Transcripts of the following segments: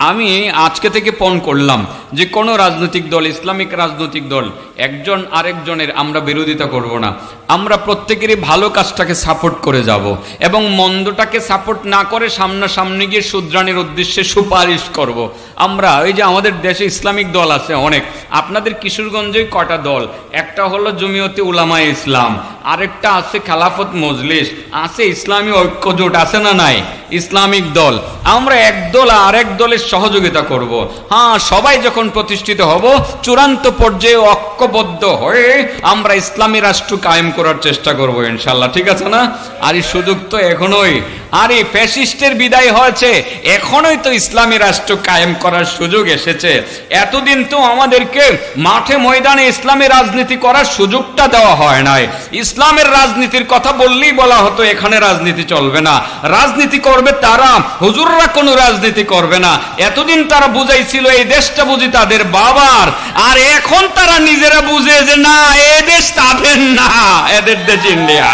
আমি আজকে থেকে পণ করলাম। যে কোনো রাজনৈতিক দল, ইসলামিক রাজনৈতিক দল, একজন আরেকজনের আমরা বিরোধিতা করব না আমরা প্রত্যেকেরই ভালো কাজটাকে সাপোর্ট করে যাব এবং মন্দটাকে সাপোর্ট না করে সামনাসামনি গিয়ে শুদ্রানির উদ্দেশ্যে সুপারিশ করব। আমরা ওই যে আমাদের দেশে ইসলামিক দল আছে অনেক, আপনাদের কিশোরগঞ্জে কটা দল একটা হলো জমিয়তে উলামায়ে ইসলাম, আরেকটা আছে খেলাফত মজলিস, আছে ইসলামী ঐক্য জোট, আছে না নাই ইসলামিক দল আমরা এক দল আর এক দলের সহযোগিতা করব। হ্যাঁ সবাই যখন প্রতিষ্ঠিত হব, চূড়ান্ত পর্যায়ে ঐক্যবদ্ধ হয়ে আমরা ইসলামী রাষ্ট্র কায়েম করার চেষ্টা করব ইনশাল্লাহ ঠিক আছে না? আর এই সুযোগ তো এখনোই। আর এই ফ্যাসিস্টের বিদায় হয়েছে। এখনোই তো ইসলামী রাষ্ট্র কায়েম করার সুযোগ এসেছে। এতদিন তো আমাদেরকে মাঠে ময়দানে ইসলামী রাজনীতি করার সুযোগটা দেওয়া হয় নাই। ইসলামের রাজনীতির কথা বললেই বলা হতো, এখানে রাজনীতি চলবে না। রাজনীতি করবে তারা, হুজুররা কোনো রাজনীতি করবে না। এতদিন তারা বুঝাইছিল, এই দেশটা বুঝি তাদের বাবার। আর এখন তারা নিজেরা বুঝে যে, না, এ দেশ তাদের না, এদের দেশ ইন্ডিয়া।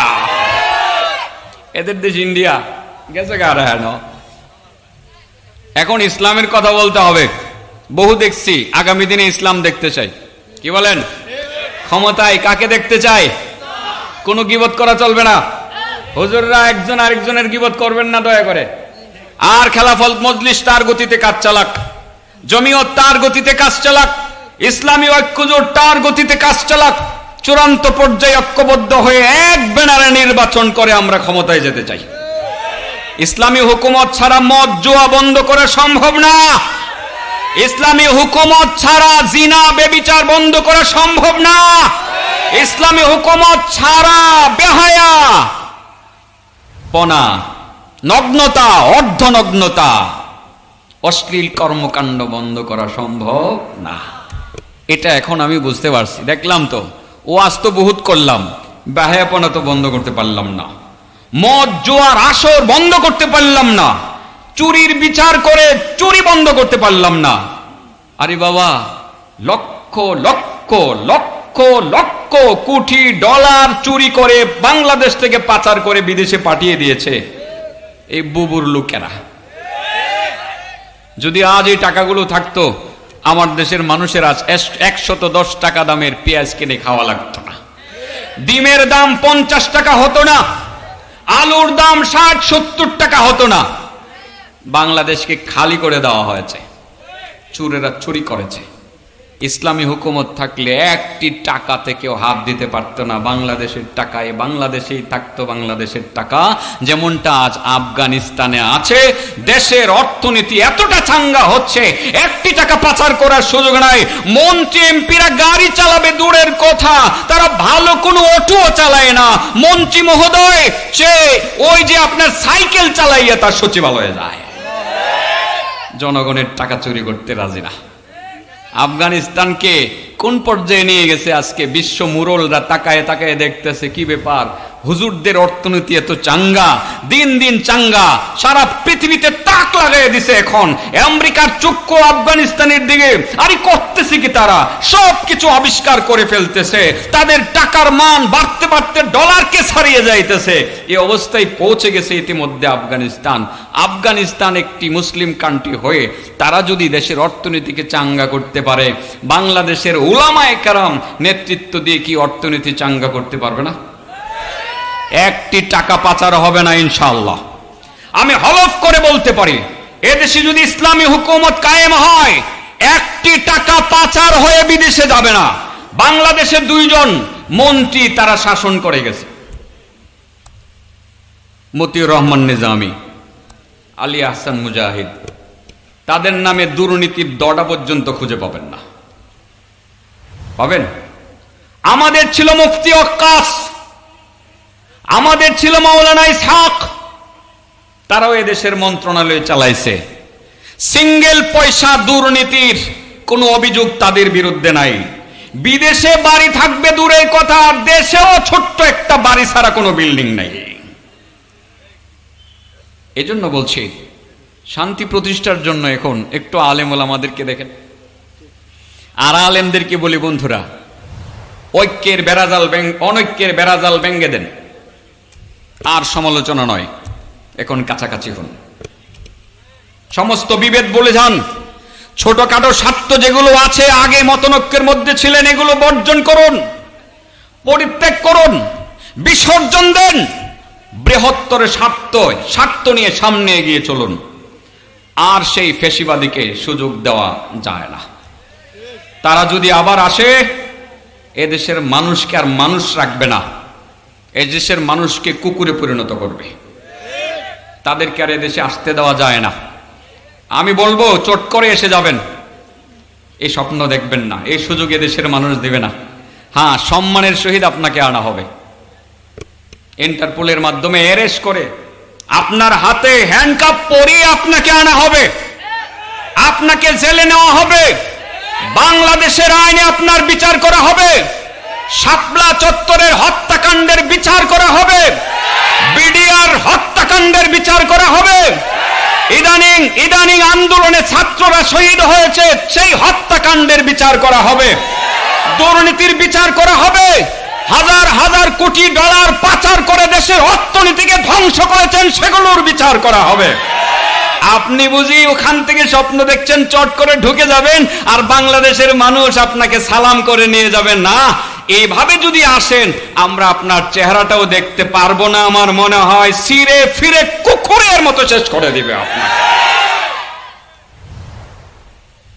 এদের দেশ ইন্ডিয়া। গেছে কারা হেন। এখন ইসলামের কথা বলতে হবে। বহু দেখছি, আগামী দিনে ইসলাম দেখতে চাই। কি বলেন? ক্ষমতায় কাকে দেখতে চাই? কোনো গিবত করা চলবে না। হুজুররা একজন আরেকজনের গিবত করবেন না, দয়া করে। আর খেলাফল মজলিস তার গতিতে কাজ চালাক। জমিয়ত তার গতিতে কাজ চালাক। ইসলামী ঐক্যজোট তার গতিতে কাজ চালাক। চূড়ান্ত পর্যায়ে ঐক্যবদ্ধ হয়ে এক ব্যানারে নির্বাচন করে আমরা ক্ষমতায় যেতে চাই। ইসলামী হুকুমত ছাড়া মদ জুয়া বন্ধ করা সম্ভব না। ইসলামী হুকুমত ছাড়া জিনা, বেবিচার বন্ধ করা সম্ভব না। ইসলামী হুকুমত ছাড়া বেহায়া, পনা, নগ্নতা, অর্ধনগ্নতা, অশ্লীল কর্মকাণ্ড বন্ধ করা সম্ভব না। এটা এখন আমি বুঝতে পারছি। দেখলাম তো ও আজ তো বহুত করলাম, বেহায়াপনা তো বন্ধ করতে পারলাম না। মদ, জোয়ার, আসর বন্ধ করতে পারলাম না। চুরির বিচার করে চুরি বন্ধ করতে পারলাম না। আরে বাবা, লক্ষ লক্ষ লক্ষ লক্ষ কোটি ডলার চুরি করে বাংলাদেশ থেকে পাচার করে বিদেশে পাঠিয়ে দিয়েছে। এই বুবুর লোকেরা। যদি আজ এই টাকাগুলো থাকতো, আমার দেশের মানুষের আজ একশত দশ টাকা দামের পেঁয়াজ কিনে খাওয়া লাগতো না। ডিমের দাম পঞ্চাশ টাকা হতো না। আলুর দাম ষাট, সত্তর টাকা হতো না। বাংলাদেশকে খালি করে দেওয়া হয়েছে। চুরেরা চুরি করেছে। ইসলামী হুকুমত থাকলে একটি টাকা থেকেও হাত দিতে পারতো না। বাংলাদেশের টাকায় বাংলাদেশেই থাকতো বাংলাদেশের টাকা। যেমনটা আজ আফগানিস্তানে আছে, দেশের অর্থনীতি এতটা চাঙ্গা হচ্ছে, একটি টাকা পাচার করার সুযোগ নাই। মন্ত্রী, এমপিরা গাড়ি চালাবে দূরের কথা, তারা ভালো কোনো অটোও চালায় না। মন্ত্রী মহোদয় সে ওই যে আপনার সাইকেল চালাইয়া তার সচিবালয়ে যায়। জনগণের টাকা চুরি করতে রাজি না। আফগানিস্তানকে কোন পর্যায়ে নিয়ে গেছে আজকে? বিশ্ব মুরলরা তাকায় তাকায় দেখতেছে, কি ব্যাপার? হুজুরদের অর্থনীতি এত চাঙ্গা, দিন দিন চাঙ্গা, সারা পৃথিবীতে তাক লাগাই দিছে এখন। আমেরিকার চক্ষু আফগানিস্তানের দিকে, আরে করতেছে কি তারা? সব কিছু আবিষ্কার করে ফেলতেছে। তাদের টাকার মান বাড়তে বাড়তে ডলারকে ছাড়িয়ে যাইতেছে। এই অবস্থায় পৌঁছে গেছে ইতিমধ্যে আফগানিস্তান। আফগানিস্তান একটি মুসলিম কান্ট্রি হয়ে তারা যদি দেশের অর্থনীতিকে চাঙ্গা করতে পারে, বাংলাদেশের উলামায়ে কারাম নেতৃত্ব দিয়ে কি অর্থনীতি চাঙ্গা করতে পারবে না? একটি টাকা পাচার হবে না ইনশাল্লাহ আমি হলফ করে বলতে পারি, এদেশে যদি ইসলামী হুকুমত কায়েম হয়, একটি টাকা পাচার হয়ে বিদেশে যাবে না। বাংলাদেশের দুইজন মন্ত্রী তারা শাসন করে গেছে। মতিউর রহমান নিজামী, আলী আহসান মুজাহিদ, তাদের নামে দুর্নীতির দড়া পর্যন্ত খুঁজে পাবেন না। পাবেন? আমাদের ছিল মুফতি অক্কাস। আমাদের ছিল মাওলানা ইসহাক। তারাও এদেশের মন্ত্রণালয় চালাইছে। সিঙ্গেল পয়সা দুর্নীতির কোনো অভিযোগ তাদের বিরুদ্ধে নাই। বিদেশে বাড়ি থাকবে দূরের কথা, আর দেশেও ছোট্ট একটা বাড়ি ছাড়া কোনো বিল্ডিং নাই। এজন্য বলছি, শান্তি প্রতিষ্ঠার জন্য এখন একটু আলেমল আমাদেরকে দেখেন। আর আলেমদেরকে বলি বন্ধুরা? ঐক্যের বেড়াজাল ব্যাং অনৈক্যের বেড়াজাল ব্যঙ্গে দেন। আর সমালোচনা নয়, এখন কাছাকাছি হন। সমস্ত বিভেদ বলে যান। ছোটখাটো স্বার্থ যেগুলো আছে, আগে মতনৈক্যের মধ্যে ছিলেন, এগুলো বর্জন করুন, পরিত্যাগ করুন, বিসর্জন দেন। বৃহত্তর স্বার্থ স্বার্থ নিয়ে সামনে এগিয়ে চলুন। আর সেই ফেসিবাদীকে সুযোগ দেওয়া যায় না। তারা যদি আবার আসে, এদেশের মানুষকে আর মানুষ রাখবে না। এদেশের মানুষকে কুকুরে পরিণত করবে। তাদেরকে আর এদেশে আসতে দেওয়া যায় না। আমি বলব, চট করে এসে যাবেন। এই স্বপ্ন দেখবেন না। এই সুযোগ এদেশের মানুষ দেবে না। হ্যাঁ সম্মানের সহিত আপনাকে আনা হবে। ইন্টারপোলের মাধ্যমে অ্যারেস্ট করে আপনার হাতে হ্যান্ডকাপ পরিয়ে আপনাকে আনা হবে। আপনাকে জেলে নেওয়া হবে। বাংলাদেশের আইনে আপনার বিচার করা হবে। শাপলা চত্বরের হত্যাকাণ্ডের বিচার করা হবে। বিডিআর হত্যাকাণ্ডের বিচার করা হবে। ইদানিং ইদানিং আন্দোলনে ছাত্ররা শহীদ হয়েছে, সেই হত্যাকাণ্ডের বিচার করা হবে। দুর্নীতির বিচার করা হবে। হাজার হাজার কোটি ডলার পাচার করে দেশের অর্থনীতিকে ধ্বংস করেছেন, সেগুলোর বিচার করা হবে। আপনি বুঝি ওখান থেকে স্বপ্ন দেখছেন, চট করে ঢুকে যাবেন আর বাংলাদেশের মানুষ আপনাকে সালাম করে নিয়ে যাবেন না, এইভাবে যদি আসেন, আমরা আপনার চেহারাটাও দেখতে পারব না। আমার মনে হয় সিরে ফিরে কুকুরের মতো শেষ করে দিবে আপনাকে।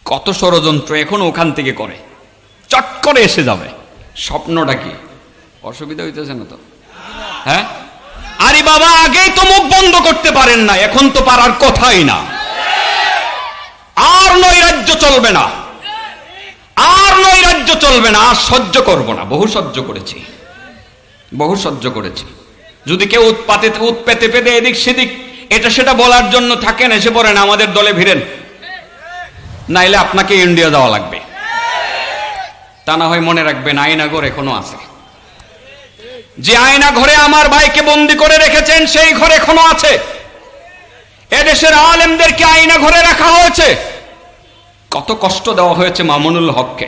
কত ষড়যন্ত্র এখন ওখান থেকে করে। চট করে এসে যাবে। স্বপ্নটা কি? অসুবিধা হইতেছে না তো? হ্যাঁ? আরে বাবা আগেই তো মুখ বন্ধ করতে পারেন না, এখন তো পারার কথাই না। আর নৈরাজ্য চলবে না। আর নৈরাজ্য চলবে না, আর সহ্য করব না। বহু সহ্য করেছি। বহু সহ্য করেছি। যদি কেউ উৎপাতে, উৎপেতে পেতে এদিক সেদিক এটা সেটা বলার জন্য থাকেন এসে পড়েন আমাদের দলে ভিড়েন। নাইলে আপনাকে ইন্ডিয়া যাওয়া লাগবে। তা না হয় মনে রাখবেন আয়নাগর এখনও আছে। যে আয়না ঘরে আমার ভাইকে বন্দি করে রেখেছেন, সেই ঘরে এখনও আছে। এদেশের আলেমদেরকে আয়না ঘরে রাখা হয়েছে। কত কষ্ট দেওয়া হয়েছে মামুনুল হককে।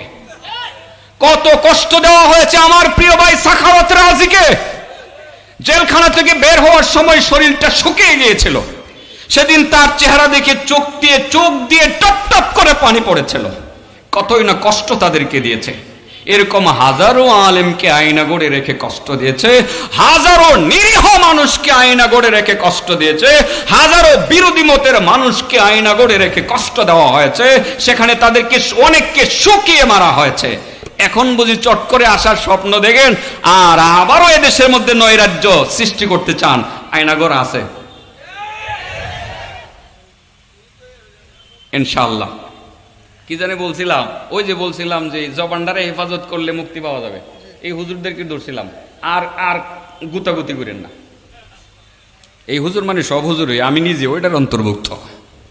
কত কষ্ট দেওয়া হয়েছে আমার প্রিয় ভাই সাখাওয়াত রাজিকে। জেলখানা থেকে বের হওয়ার সময় শরীরটা শুকিয়ে গিয়েছিল। সেদিন তার চেহারা দেখে চোখ দিয়ে চোখ দিয়ে টপ টপ করে পানি পড়েছিল। কতই না কষ্ট তাদেরকে দিয়েছে। এরকম হাজারো আলেমকে আয়না গড়ে রেখে কষ্ট দিয়েছে, হাজারো নিরীহ মানুষকে আয়না গড়ে রেখে কষ্ট দিয়েছে, হাজারো বিরোধী মতের মানুষকে আয়না গড়ে রেখে কষ্ট দেওয়া হয়েছে, সেখানে তাদেরকে অনেককে শুকিয়ে মারা হয়েছে। এখন বুঝি চট করে আসার স্বপ্ন দেখেন, আর আবারও এদেশের মধ্যে নৈরাজ্য সৃষ্টি করতে চান আয়নাগর আছে। ইনশাল্লাহ কি জানি বলছিলাম, ওই যে বলছিলাম যে জবানডারে হেফাজত করলে মুক্তি পাওয়া যাবে। এই হুজুরদেরকে ধরছিলাম? আর আর গুতাগুতি করেন না। এই হুজুর মানে সব হুজুরই, আমি নিজে, ওইটার অন্তর্ভুক্ত।